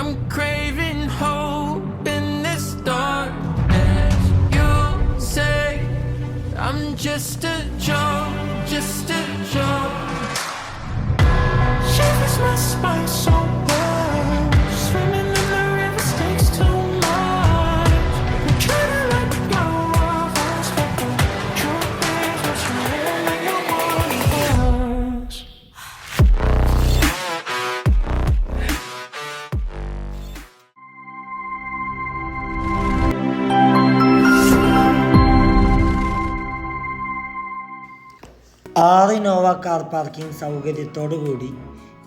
I'm craving hope in this darkness. You say I'm just a ആറ് car parking സൗകര്യത്തോടുകൂടി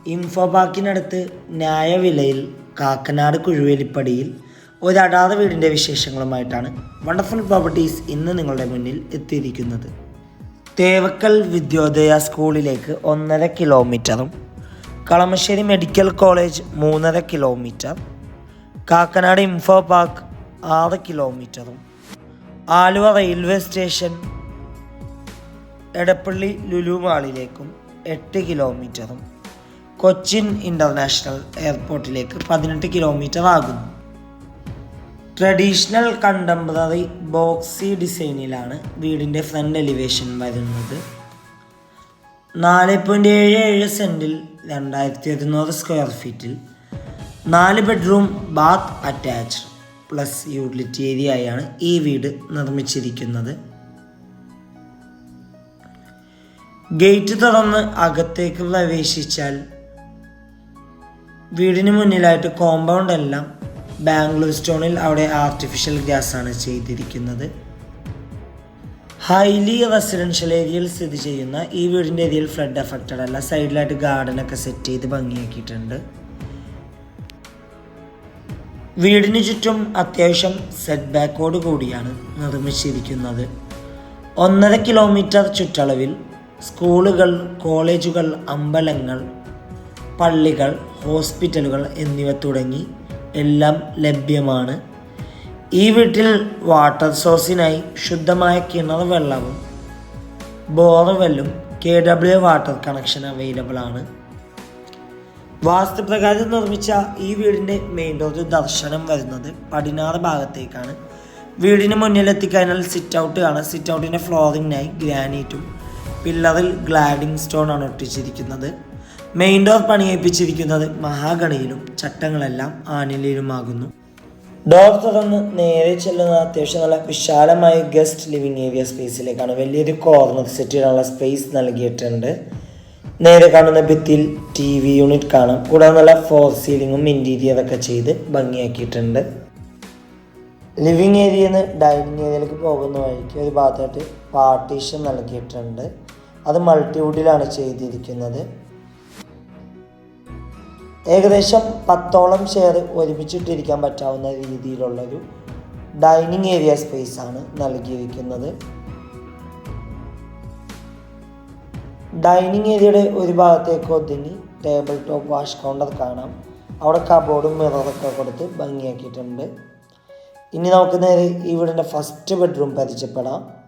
info പാർക്കിനടുത്ത് ന്യായവിലയിൽ കാക്കനാട് കുഴുവേലിപ്പടിയിൽ ഒരു അടാത വീടിന്റെ വിശേഷങ്ങളുമായിട്ടാണ് വണ്ടർഫുൾ പ്രോപ്പർട്ടീസ് ഇന്ന് നിങ്ങളുടെ മുന്നിൽ എത്തിയിരിക്കുന്നത്. തേവക്കൽ വിദ്യോദയ സ്കൂളിലേക്ക് ഒന്നര കിലോമീറ്ററും കളമശ്ശേരി മെഡിക്കൽ കോളേജ് മൂന്നര കിലോമീറ്റർ കാക്കനാട് ഇൻഫോ പാർക്ക് ആറ് കിലോമീറ്ററും ആലുവ റെയിൽവേ സ്റ്റേഷൻ എടപ്പള്ളി ലുലു മാളിലേക്കും എട്ട് കിലോമീറ്ററും കൊച്ചിൻ ഇന്റർനാഷണൽ എയർപോർട്ടിലേക്ക് പതിനെട്ട് കിലോമീറ്റർ ആകുന്നു. ട്രഡീഷണൽ കണ്ടംപററി ബോക്സി ഡിസൈനിലാണ് വീടിന്റെ ഫ്രണ്ട് എലിവേഷൻ വരുന്നത്. നാല് പോയിന്റ് ഏഴ് ഏഴ് സെന്റിൽ രണ്ടായിരത്തി ഒരുന്നൂറ് സ്ക്വയർ ഫീറ്റിൽ നാല് bedroom bath attached plus utility ഏരിയയാണ് ഈ വീട് നിർമ്മിച്ചിരിക്കുന്നത്. ഗേറ്റ് തുറന്ന് അകത്തേക്ക് പ്രവേശിച്ചാൽ വീടിന് മുന്നിലായിട്ട് കോമ്പൗണ്ട് എല്ലാം ബാംഗ്ലൂർ സ്റ്റോണിൽ അവിടെ ആർട്ടിഫിഷ്യൽ ഗ്യാസ് ആണ് ചെയ്തിരിക്കുന്നത്. ഹൈലി റെസിഡൻഷ്യൽ ഏരിയയിൽ സ്ഥിതി ചെയ്യുന്ന ഈ വീടിന്റെ ഏരിയയിൽ ഫ്ലഡ് എഫക്റ്റഡ് അല്ല. സൈഡിലായിട്ട് ഗാർഡൻ ഒക്കെ സെറ്റ് ചെയ്ത് ഭംഗിയാക്കിയിട്ടുണ്ട്. വീടിന് ചുറ്റും അത്യാവശ്യം സെറ്റ് ബാക്കോട് കൂടിയാണ് നിർമ്മിച്ചിരിക്കുന്നത്. ഒന്നര കിലോമീറ്റർ ചുറ്റളവിൽ സ്കൂളുകൾ കോളേജുകൾ അമ്പലങ്ങൾ പള്ളികൾ ഹോസ്പിറ്റലുകൾ എന്നിവ തുടങ്ങി എല്ലാം ലഭ്യമാണ്. ഈ വീട്ടിൽ വാട്ടർ സോഴ്സിനായി ശുദ്ധമായ കിണർ വെള്ളവും ബോർവെല്ലും K W water connection available ആണ്. വാസ്തുപ്രകാരം നിർമ്മിച്ച ഈ വീടിന്റെ മെയിൻ റോഡ് ദർശനം വരുന്നത് പടിഞ്ഞാറ് ഭാഗത്തേക്കാണ്. വീടിന് മുന്നിലെത്തിക്കഴിഞ്ഞാൽ സിറ്റ് ഔട്ട് കാണാം സിറ്റ് ഔട്ടിന്റെ ഫ്ലോറിങ്ങിനായി ഗ്രാനൈറ്റും പില്ലറിൽ ഗ്ലാഡിംഗ് സ്റ്റോൺ ആണ് ഒട്ടിച്ചിരിക്കുന്നത്. മെയിൻ ഡോർ പണിയിപ്പിച്ചിരിക്കുന്നത് മഹാഗണിയിലും ചട്ടങ്ങളെല്ലാം ആനിലയിലുമാകുന്നു. ഡോർ തുറന്ന് നേരെ ചെല്ലുന്ന അത്യാവശ്യം നല്ല വിശാലമായ ഗസ്റ്റ് ലിവിങ് ഏരിയ സ്പേസിലേക്കാണ് വലിയൊരു കോർണർ സെറ്റ് ചെയ്യാനുള്ള സ്പേസ് നൽകിയിട്ടുണ്ട്. നേരെ കാണുന്ന ഭിത്തിയിൽ ടി വി യൂണിറ്റ് കാണാം. കൂടാതെ നല്ല ഫോർ സീലിങ്ങും ഇന്റീരിയർ ഒക്കെ ചെയ്ത് ഭംഗിയാക്കിയിട്ടുണ്ട്. ലിവിങ് ഏരിയയിൽ നിന്ന് ഡൈനിങ് ഏരിയയിലേക്ക് പോകുന്ന വഴിക്ക് ഒരു ഭാഗത്തായിട്ട് പാർട്ടീഷൻ നൽകിയിട്ടുണ്ട്. അത് മൾട്ടിവുഡിലാണ് ചെയ്തിരിക്കുന്നത്. ഏകദേശം പത്തോളം ചെയർ ഒരുമിച്ചിട്ടിരിക്കാൻ പറ്റാവുന്ന രീതിയിലുള്ളൊരു ഡൈനിങ് ഏരിയ സ്പേസ് ആണ് നൽകിയിരിക്കുന്നത്. ഡൈനിങ് ഏരിയയുടെ ഒരു ഭാഗത്തേക്ക് ഒതുങ്ങി ടേബിൾ ടോപ്പ് വാഷ് കൗണ്ടർ കാണാം. അവിടെ കബോർഡും മിററൊക്കെ കൊടുത്ത് ഭംഗിയാക്കിയിട്ടുണ്ട്. ഇനി നമുക്ക് നേരെ ഈ വീടിന്റെ ഫസ്റ്റ് ബെഡ്റൂം പരിചയപ്പെടാം.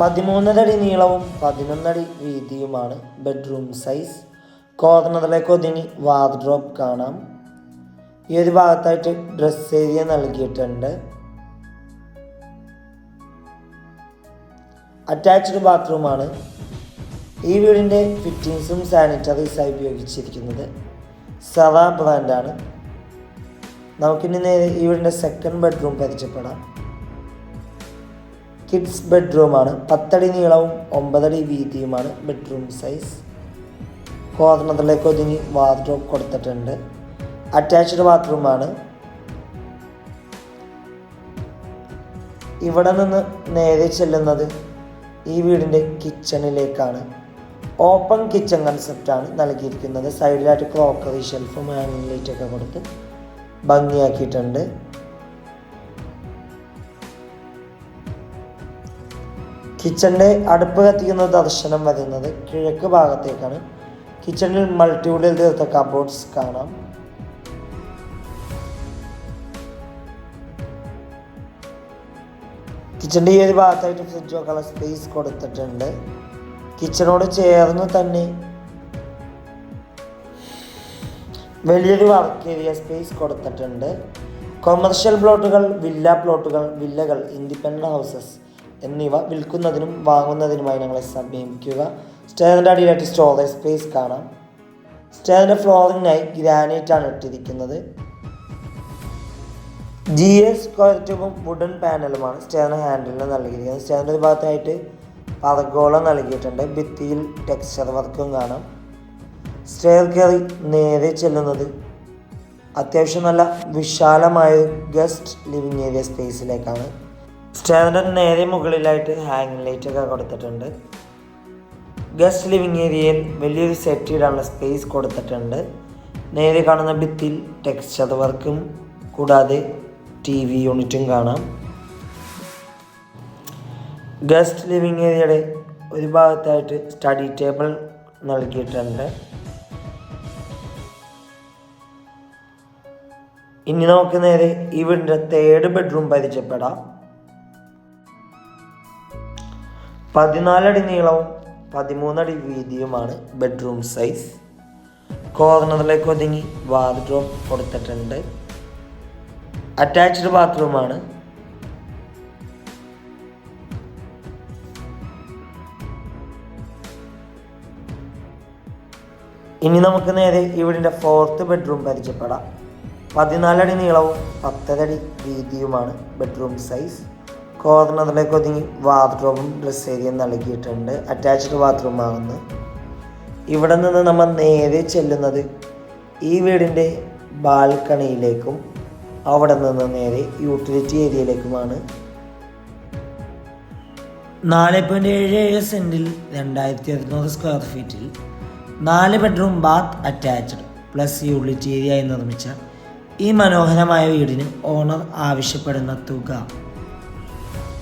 പതിമൂന്നരടി നീളവും പതിനൊന്നടി വീതിയുമാണ് ബെഡ്റൂം സൈസ് കോർണറിലേക്ക് ഒതുങ്ങി വാർഡ്രോബ് കാണാം. ഈ ഒരു ഭാഗത്തായിട്ട് ഡ്രസ് ഏരിയ നൽകിയിട്ടുണ്ട്. അറ്റാച്ച്ഡ് ബാത്റൂമാണ് ഈ വീടിന്റെ ഫിറ്റിങ്സും സാനിറ്ററീസായി ഉപയോഗിച്ചിരിക്കുന്നത്. സറ ബ്രാൻഡാണ് നമുക്കിനി നേരെ ഈ വീടിന്റെ സെക്കൻഡ് ബെഡ്റൂം പരിചയപ്പെടാം. കിഡ്സ് ബെഡ്റൂമാണ് പത്തടി നീളവും ഒമ്പതടി വീതിയുമാണ് ബെഡ്റൂം സൈസ് കോർണറിലേക്ക് ഒതുങ്ങി വാർഡ്രോബ് കൊടുത്തിട്ടുണ്ട്. അറ്റാച്ച്ഡ് ബാത്റൂമാണ് ഇവിടെ നിന്ന് നേരെ ചെല്ലുന്നത് ഈ വീടിന്റെ കിച്ചണിലേക്കാണ് ഓപ്പൺ കിച്ചൺ കൺസെപ്റ്റാണ് നൽകിയിരിക്കുന്നത്. സൈഡിലായിട്ട് ക്രോക്കറി ഷെൽഫും ഹാങ്ങിങ് ലൈറ്റൊക്കെ കൊടുത്ത് ഭംഗിയാക്കിയിട്ടുണ്ട്. കിച്ചണിന്റെ അടുപ്പ് കത്തിക്കുന്ന ദർശനം വരുന്നത് കിഴക്ക് ഭാഗത്തേക്കാണ്. കിച്ചണിൽ മൾട്ടിവുഡിൽ തീർത്ത കബോർഡ്സ് കാണാം. കിച്ചണിന്റെ ഈ ഒരു ഭാഗത്തായിട്ട് ഫ്രിഡ്ജ് വെക്കാനുള്ള സ്പേസ് കൊടുത്തിട്ടുണ്ട്. കിച്ചണോട് ചേർന്ന് തന്നെ വലിയൊരു വർക്ക് ഏരിയ സ്പേസ് കൊടുത്തിട്ടുണ്ട്. കൊമേർഷ്യൽ പ്ലോട്ടുകൾ വില്ല പ്ലോട്ടുകൾ വില്ലകൾ ഇൻഡിപെൻഡന്റ് ഹൗസസ് എന്നിവ വിൽക്കുന്നതിനും വാങ്ങുന്നതിനുമായി ഞങ്ങളെ സമീപിക്കുക. സ്റ്റേറിന്റെ അടിയിലായിട്ട് സ്റ്റോറേജ് സ്പേസ് കാണാം. സ്റ്റേറിന്റെ ഫ്ലോറിങ്ങിനായി ഗ്രാനൈറ്റ് ആണ് ഇട്ടിരിക്കുന്നത്. ജി എസ് സ്ക്വയർ വുഡൻ പാനലുമാണ് സ്റ്റേറിന് ഹാൻഡിലിന് നൽകിയിരിക്കുന്നത്. സ്റ്റേറിന്റെ ഒരു ഭാഗത്തായിട്ട് പതഗോളം നൽകിയിട്ടുണ്ട്. ഭിത്തിയിൽ ടെക്സ്ചർ വർക്കും കാണാം. സ്റ്റെയർ കയറി നേരെ ചെല്ലുന്നത് അത്യാവശ്യം നല്ല വിശാലമായ ഗസ്റ്റ് ലിവിങ് ഏരിയ സ്പേസിലേക്കാണ് സ്റ്റെയറിന്റെ നേരെ മുകളിലായിട്ട് ഹാങ്ങിങ് ലൈറ്റ് ഒക്കെ കൊടുത്തിട്ടുണ്ട്. ഗസ്റ്റ് ലിവിങ് ഏരിയയിൽ വലിയൊരു സെറ്റ് ഇടാനുള്ള സ്പേസ് കൊടുത്തിട്ടുണ്ട്. നേരെ കാണുന്ന ഭിത്തിയിൽ ടെക്സ്ചർ വർക്കും കൂടാതെ ടി വി യൂണിറ്റും കാണാം. ഗസ്റ്റ് ലിവിങ് ഏരിയയുടെ ഒരു ഭാഗത്തായിട്ട് സ്റ്റഡി ടേബിൾ നൽകിയിട്ടുണ്ട്. ഇനി നമുക്ക് നേരെ വീടിന്റെ തേർഡ് ബെഡ്റൂം പരിചയപ്പെടാം. പതിനാലടി നീളവും പതിമൂന്നടി വീതിയുമാണ് ബെഡ്റൂം സൈസ് കോർണറിലേക്ക് ഒതുങ്ങി വാർഡ്രോബ് കൊടുത്തിട്ടുണ്ട്. അറ്റാച്ച്ഡ് ബാത്റൂമാണ് ഇനി നമുക്ക് നേരെ ഇവിടിന്റെ ഫോർത്ത് ബെഡ്റൂം പരിചയപ്പെടാം. പതിനാലടി നീളവും പത്തരടി വീതിയുമാണ് ബെഡ്റൂം സൈസ് കോർണറിലേക്ക് ഒതുങ്ങി വാർഡ്രോബും ഡ്രസ് ഏരിയയും നൽകിയിട്ടുണ്ട്. അറ്റാച്ച്ഡ് ബാത്റൂം ആകുന്നു ഇവിടെ നിന്ന് നമ്മൾ നേരെ ചെല്ലുന്നത് ഈ വീടിന്റെ ബാൽക്കണിയിലേക്കും അവിടെ നിന്ന് നേരെ യൂട്ടിലിറ്റി ഏരിയയിലേക്കുമാണ് നാല് പോയിന്റ് ഏഴ് ഏഴ് സെന്റിൽ രണ്ടായിരത്തി ഇരുന്നൂറ് സ്ക്വയർ ഫീറ്റിൽ നാല് bedroom bath attached plus utility area നിർമ്മിച്ച ഈ മനോഹരമായ വീടിന് ഓണർ ആവശ്യപ്പെടുന്ന തുക